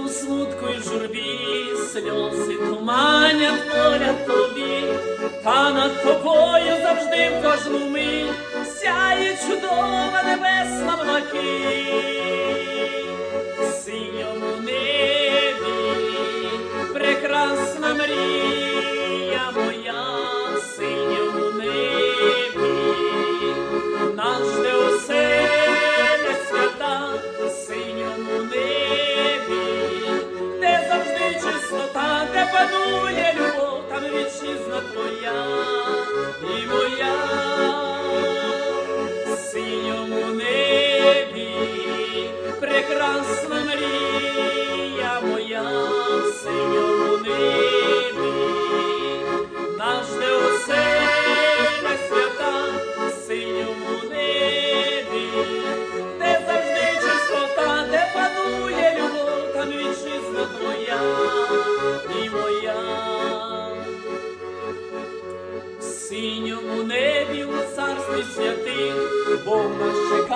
в журбі, сльози туманять поля тобі, та над тобою завжди в кожну мить сяє чудова небесна блакить. Прекрасна мрія моя, небі, наш де оселя свята, в синьому небі, де завжди чистота, де панує любов, там вітчизна твоя і моя. В синьому небі у царстві святих, Бог нас чекає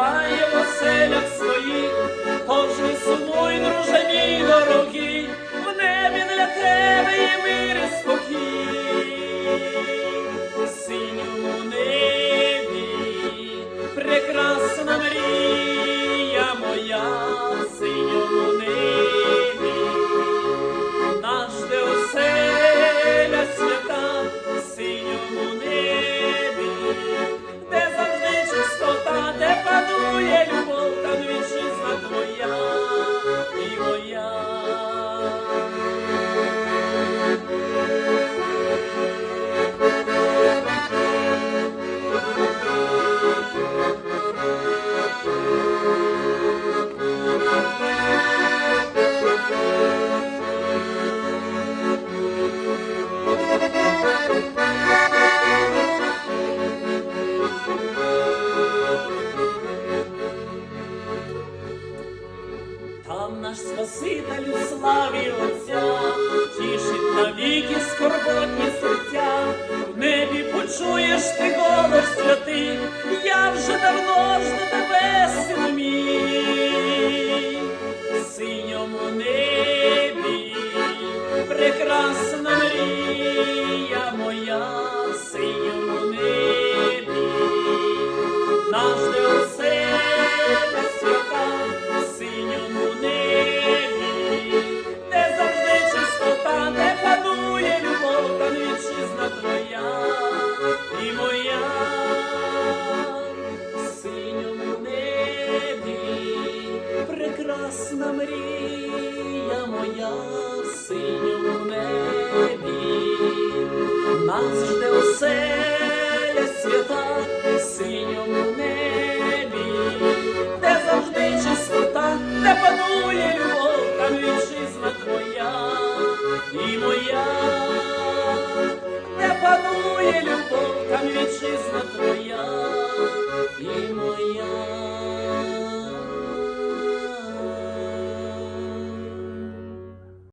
Там наш Спаситель у славі Отця, тішить навіки скорботні серця, в небі почуєш ти прекрасна мрія моя, в синьому небі. Нас жде оселя свята в синьому небі, де завжди чистота, де панує любов, там вітчизна твоя і моя, де панує любов, там вітчизна твоя.